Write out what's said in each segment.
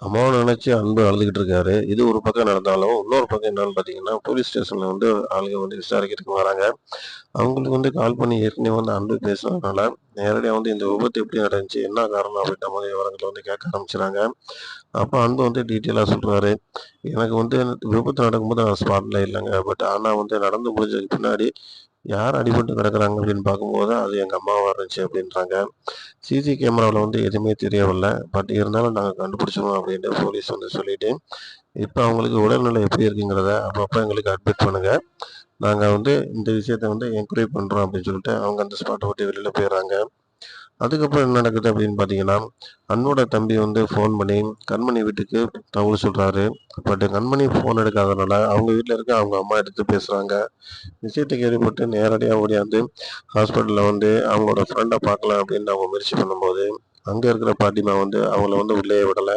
அம்மாவை நினச்சி அன்பு அழுதுகிட்டு இருக்காரு. இது ஒரு பக்கம் நடந்தாலும், இன்னொரு பக்கம் என்னன்னு பார்த்தீங்கன்னா, போலீஸ் ஸ்டேஷனில் வந்து ஆளுங்க வந்து விசாரிக்கிறதுக்கு வராங்க. அவங்களுக்கு வந்து கால் பண்ணி ஏற்கனவே வந்து அன்பு பேசுனதுனால, நேரடியாக வந்து இந்த விபத்து எப்படி நடந்துச்சு? என்ன காரணம்? அப்படின்ற மாதிரி விவரங்களை வந்து கேட்க ஆரம்பிச்சுறாங்க. அப்போ அன்பு வந்து டீட்டெயிலாக சொல்கிறாரு எனக்கு வந்து விபத்து நடக்கும்போது நான் ஸ்பாட்டில் இல்லைங்க பட் ஆனால் வந்து நடந்து முடிஞ்சதுக்கு பின்னாடி யார் அடிபட்டு கிடக்குறாங்க அப்படின்னு பார்க்கும்போது, அது எங்கள் அம்மாவாக இருந்துச்சு அப்படின்றாங்க. சிசி கேமராவில் வந்து எதுவுமே தெரியவில்லை. பட் இருந்தாலும் நாங்கள் கண்டுபிடிச்சிருவோம் அப்படின்ட்டு போலீஸ் வந்து சொல்லிவிட்டு இப்போ அவங்களுக்கு உடல்நிலை எப்படி இருக்குங்கிறத அப்பப்போ எங்களுக்கு அட்மிட் பண்ணுங்கள் நாங்கள் வந்து இந்த விஷயத்த வந்து என்கொயரி பண்ணுறோம் அப்படின்னு சொல்லிட்டு, அவங்க அந்த ஸ்பாட்டை விட்டு வெளியில் போயிடுறாங்க. அதுக்கப்புறம் என்ன நடக்குது அப்படின்னு பார்த்தீங்கன்னா, அன்போட தம்பி வந்து ஃபோன் பண்ணி கண்மணி வீட்டுக்கு தகவல் சொல்கிறாரு பட் கண்மணி ஃபோன் எடுக்காதனால, அவங்க வீட்டில் இருக்க அவங்க அம்மா எடுத்து பேசுகிறாங்க விஷயத்தை கேள்விப்பட்டு நேரடியாக ஓடியாந்து ஹாஸ்பிட்டலில் வந்து அவங்களோட ஃப்ரெண்டை பார்க்கலாம் அப்படின்னு அவங்க முயற்சி பண்ணும்போது, அங்கே இருக்கிற பாட்டிமா வந்து அவங்கள வந்து உள்ளேயே விடலை.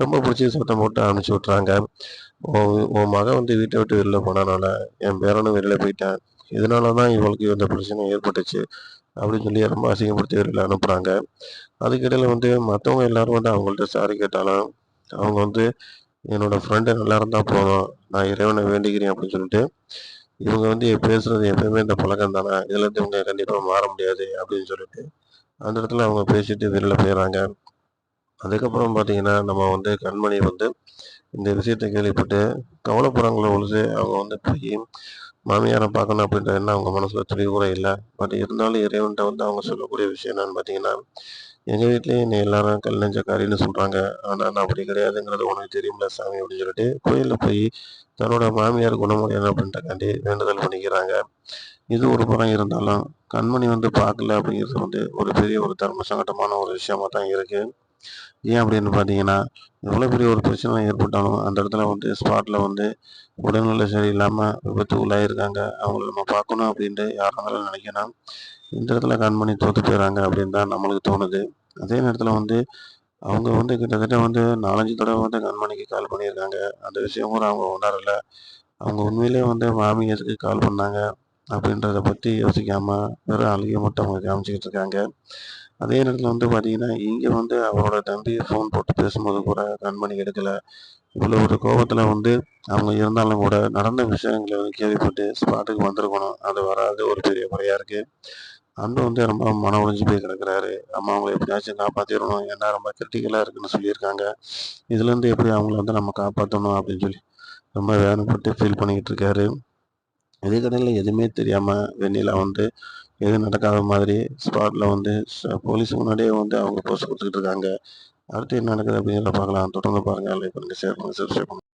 ரொம்ப பிடிச்சி சத்தம் போட்டு அனுப்பிச்சி விட்றாங்க "உன் மகன் வந்து வீட்டை விட்டு வெளில போனனால, என் பேரனும் வெளியில் போயிட்டேன். இதனால தான் இவளுக்கு இந்த பிரச்சனை ஏற்பட்டுச்சு." அப்படின்னு சொல்லி ரொம்ப அசிங்கப்படுத்தி அனுப்புகிறாங்க அதுக்கிடையில் வந்து மற்றவங்க எல்லாரும் வந்து அவங்கள்ட்ட சாரி கேட்டாலும், அவங்க வந்து "என்னோட ஃப்ரெண்டு நல்லா இருந்தால் போதும். நான் இறைவனை வேண்டிக்கிறேன்." அப்படின்னு சொல்லிட்டு, இவங்க வந்து பேசுறது எப்பயுமே இந்த பழக்கம் தானே. இதுலேருந்து இவங்க கண்டிப்பாக மாற முடியாது அப்படின்னு சொல்லிட்டு, அந்த இடத்துல அவங்க பேசிட்டு வெளியில் போயிடுறாங்க அதுக்கப்புறம் பார்த்தீங்கன்னா, நம்ம வந்து கண்மணி வந்து இந்த விஷயத்தை கேள்விப்பட்டு கவலைப்படுறாங்களோ ஒழிஞ்சு, அவங்க வந்து போய் மாமியாரை பார்க்கணும் அப்படின்ற எண்ணம் அவங்க மனசில் தெளிவு கூட இல்லை பட் இருந்தாலும் இறைவன்ட்ட வந்து அவங்க சொல்லக்கூடிய விஷயம் என்னன்னு பார்த்தீங்கன்னா, எங்கள் வீட்லயும் என்னைய எல்லாரும் கல் நெஞ்சக்காரின்னு சொல்கிறாங்க ஆனால் நான் அப்படி கிடையாதுங்கிறது உனக்கு தெரியும்ல சாமி." அப்படின்னு சொல்லிட்டு கோயிலில் போய் தன்னோட மாமியார் குணமடையணும் அப்படின்றக்காண்டி வேண்டுதல் பண்ணிக்கிறாங்க. இது ஒரு புறம் இருந்தாலும், கண்மணி வந்து பார்க்கல அப்படிங்கிறது வந்து ஒரு பெரிய ஒரு தர்ம சங்கடமான ஒரு விஷயமா தான் இருக்குது ஏன் அப்படின்னு பார்த்தீங்கன்னா, எவ்வளோ பெரிய ஒரு பிரச்சனை ஏற்பட்டாலும், அந்த இடத்துல வந்து ஸ்பாட்டில் வந்து உடல்நிலை சரியில்லாமல் விபத்து உள்ளாயிருக்காங்க. அவங்கள நம்ம பார்க்கணும் அப்படின்ட்டு யாரா இருந்தாலும் நினைக்கணும். இந்த இடத்துல கண்மணி தோத்து போயிடறாங்க அப்படின்னு தான் நம்மளுக்கு தோணுது. அதே நேரத்தில் வந்து அவங்க வந்து கிட்டத்தட்ட வந்து நாலஞ்சு தடவை வந்து கண்மணிக்கு கால் பண்ணியிருக்காங்க. அந்த விஷயம் கூட அவங்க உணரல. அவங்க உண்மையிலேயே வந்து மாமியருக்கு கால் பண்ணாங்க? அப்படின்றத பற்றி யோசிக்காமல் வெறும் அழுகிய மட்டும் அவங்க காமிச்சிக்கிட்டு இருக்காங்க. அதே நேரத்தில் வந்து பார்த்தீங்கன்னா, இங்கே வந்து அவரோட தம்பி ஃபோன் போட்டு பேசும்போது கூட கண்மணி எடுக்கல. இவ்வளோ ஒரு கோபத்தில் வந்து அவங்க இருந்தாலும் கூட, நடந்த விஷயங்களை வந்து கேள்விப்பட்டு ஸ்பாட்டுக்கு வந்திருக்கணும். அது வராது ஒரு பெரிய குறையாக இருக்குது அன்பு வந்து ரொம்ப மன உடைஞ்சு போய் கிடக்குறாரு. அம்மா அவங்கள எப்படியாச்சும் காப்பாற்றிடணும் ஏன்னா ரொம்ப கிரிட்டிக்கலாக இருக்குன்னு சொல்லியிருக்காங்க. இதுலேருந்து எப்படி அவங்கள வந்து நம்ம காப்பாற்றணும் அப்படின்னு சொல்லி, ரொம்ப வேதனைப்பட்டு ஃபீல் பண்ணிக்கிட்டு இருக்காரு. எதிர்கடையில் எதுவுமே தெரியாமல் வெண்ணிலா வந்து எதுவும் நடக்காத மாதிரி ஸ்பாட்டில் வந்து போலீஸ் முன்னாடியே வந்து அவங்க போஸ் குடுத்துக்கிட்டு இருக்காங்க. அடுத்து என்ன நடக்குது அப்படிங்கிறத பார்க்கலாம். தொடர்ந்து பாருங்கள் லைக் பண்ணுங்கள் ஷேர் பண்ணுங்கள் சப்ஸ்கிரைப் பண்ணுங்கள்